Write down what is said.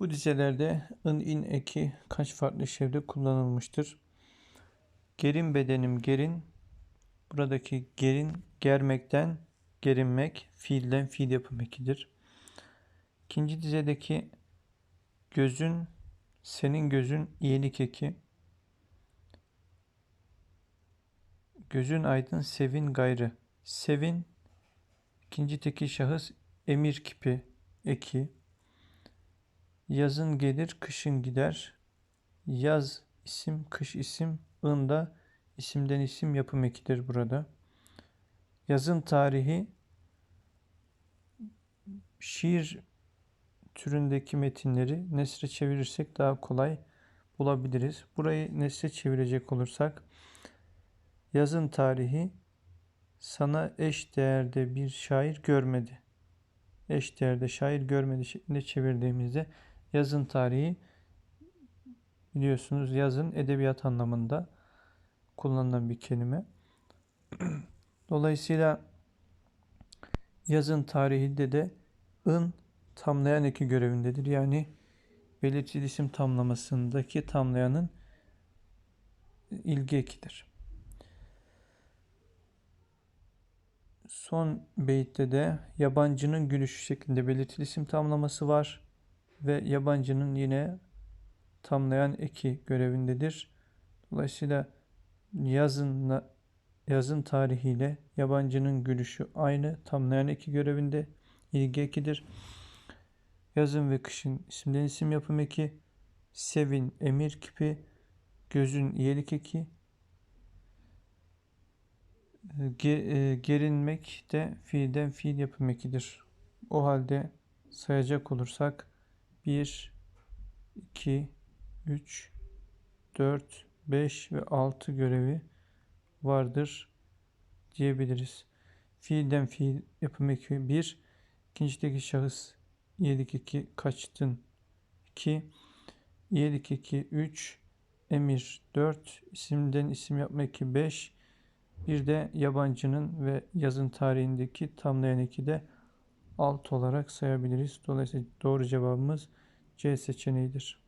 Bu dizelerde ın in eki kaç farklı şevde kullanılmıştır? Gerin bedenim gerin. Buradaki gerin germekten gerinmek fiilden fiil yapım ekidir. İkinci dizedeki gözün senin gözün iyilik eki. Gözün aydın sevin gayrı. Sevin ikinci tekil şahıs emir kipi eki. Yazın gelir, kışın gider. Yaz isim, kış isim. ında isimden isim yapım ekidir burada. Yazın tarihi şiir türündeki metinleri nesre çevirirsek daha kolay bulabiliriz. Burayı nesre çevirecek olursak yazın tarihi sana eş değerde bir şair görmedi. Eş değerde şair görmedi şeklinde çevirdiğimizde yazın tarihi biliyorsunuz yazın edebiyat anlamında kullanılan bir kelime. Dolayısıyla yazın tarihinde de ın tamlayan eki görevindedir. Yani belirtili isim tamlamasındaki tamlayanın ilgi ekidir. Son beytte de yabancının gülüşü şeklinde belirtili isim tamlaması var ve yabancının yine tamlayan eki görevindedir. Dolayısıyla yazın yazın tarihiyle yabancının gülüşü aynı tamlayan eki görevinde ilgi ekidir. Yazın ve kışın isimden isim yapım eki, sevin emir kipi, gözün iyilik eki, e, gerinmek de fiilden fiil yapım ekidir. O halde sayacak olursak 1, 2, 3, 4, 5 ve 6 görevi vardır diyebiliriz. Fiilden fiil yapım eki 1, ikincideki şahıs yedik 2 kaçtın 2, yedik 2 3, emir 4, isimden isim yapma eki 5, bir de yabancının ve yazın tarihindeki tamlayan eki de alt olarak sayabiliriz. Dolayısıyla doğru cevabımız C seçeneğidir.